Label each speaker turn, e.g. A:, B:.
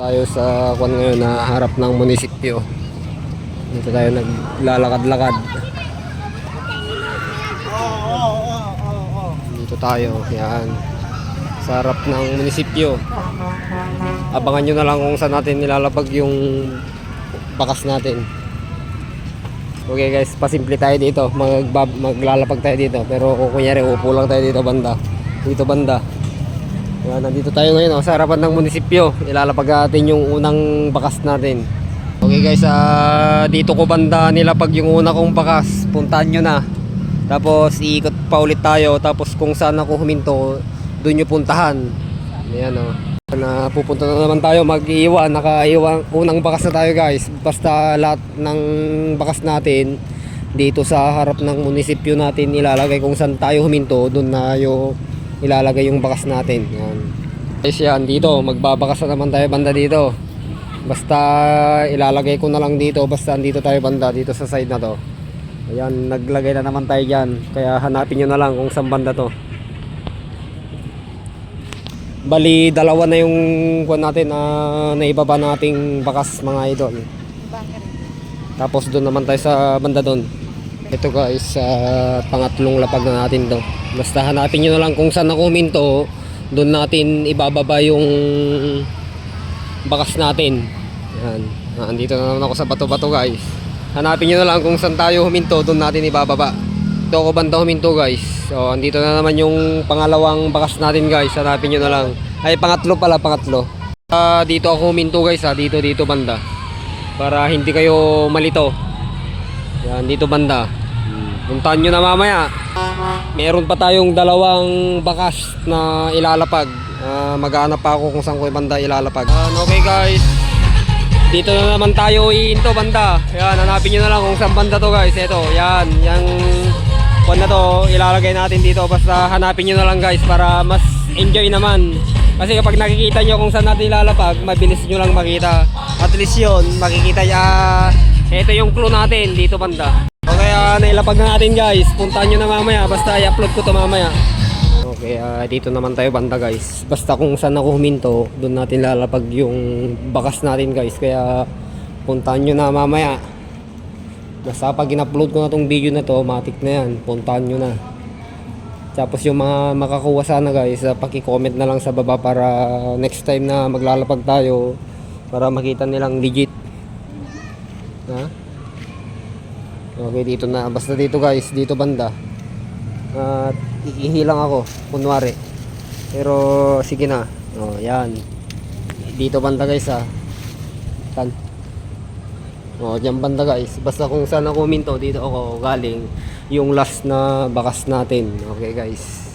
A: Tayo sa kwan ngayon na harap ng munisipyo. Dito tayo naglalakad-lakad. Dito tayo, yan. Sa harap ng munisipyo. Abangan nyo na lang kung saan natin nilalapag yung bakas natin. Okay guys, pasimple tayo dito. Magbab maglalapag tayo dito. Pero kung kunyari, upo lang tayo dito banda. Dito banda. Yan, nandito tayo ngayon oh, sa harapan ng munisipyo. Ilalapag natin yung unang bakas natin. Okay guys, ah, dito ko banda nilapag yung una kong bakas. Puntahan nyo na. Tapos iikot pa ulit tayo. Tapos kung saan ako huminto, doon nyo puntahan. Ayan oh. Na pupunta na naman tayo mag-iwan. Nakaiwan. Unang bakas na tayo guys. Basta lahat ng bakas natin dito sa harap ng munisipyo natin ilalagay kung saan tayo huminto. Doon na yung ilalagay yung bakas natin. Yan. Guys yan, dito, magbabakas na naman tayo banda dito. Basta ilalagay ko na lang dito, basta andito tayo banda dito sa side na to. Ayan, naglagay na naman tayo dyan. Kaya hanapin nyo na lang kung saan banda to. Bali, dalawa na yung kuwan natin na naibaba nating bakas mga idol. Tapos doon naman tayo sa banda doon. Ito guys, sa pangatlong lapag na natin to. Basta hanapin nyo na lang kung saan ako huminto. Doon natin ibababa yung bakas natin. Yan. Ah, Andito na naman ako sa bato-bato guys. Hanapin nyo na lang kung saan tayo huminto. Doon natin ibababa. Ito ako banda huminto guys. So, andito na naman yung pangalawang bakas natin guys. Hanapin nyo na lang. Ay, pangatlo pala, pangatlo. Ah, dito ako huminto guys ha. Dito, dito banda. Para hindi kayo malito. Yan, dito banda. Puntahan nyo na mamaya. Meron pa tayong dalawang bakas na ilalapag. Ah, mag-aanap pa ako kung saan ko banda ilalapag. Yan, okay guys. Dito na naman tayo iinto banda. Yan, hanapin nyo na lang kung saan banda to guys. Ito, yan. Yung kwan na to, ilalagay natin dito. Basta hanapin nyo na lang guys para mas enjoy naman. Kasi kapag nakikita nyo kung saan natin ilalapag, mabilis nyo lang makita. At least yun, makikita nyo. ah, ito yung clue natin dito banda. Okay, ah, nailapag na natin guys. Puntahan nyo na mamaya. Basta i-upload ko to mamaya. Okay, ah, dito naman tayo banda guys. Basta kung saan ako huminto, doon natin lalapag yung bakas natin guys. Kaya puntahan nyo na mamaya. Basta pag in-upload ko na tong video na to, matik na yan. Puntahan nyo na. Tapos yung mga makakuha sana guys, uh, paki-comment na lang sa baba para next time na maglalapag tayo para makita nilang legit. Ha? Okay, dito na. Basta dito guys, dito banda. At iihi lang ako, kunwari. Pero sige na. Oh, yan. Dito banda guys ha. Tan. Oh, diyan banda guys. Basta kung saan ako minto, dito ako galing. Yung last na bakas natin. Okay guys.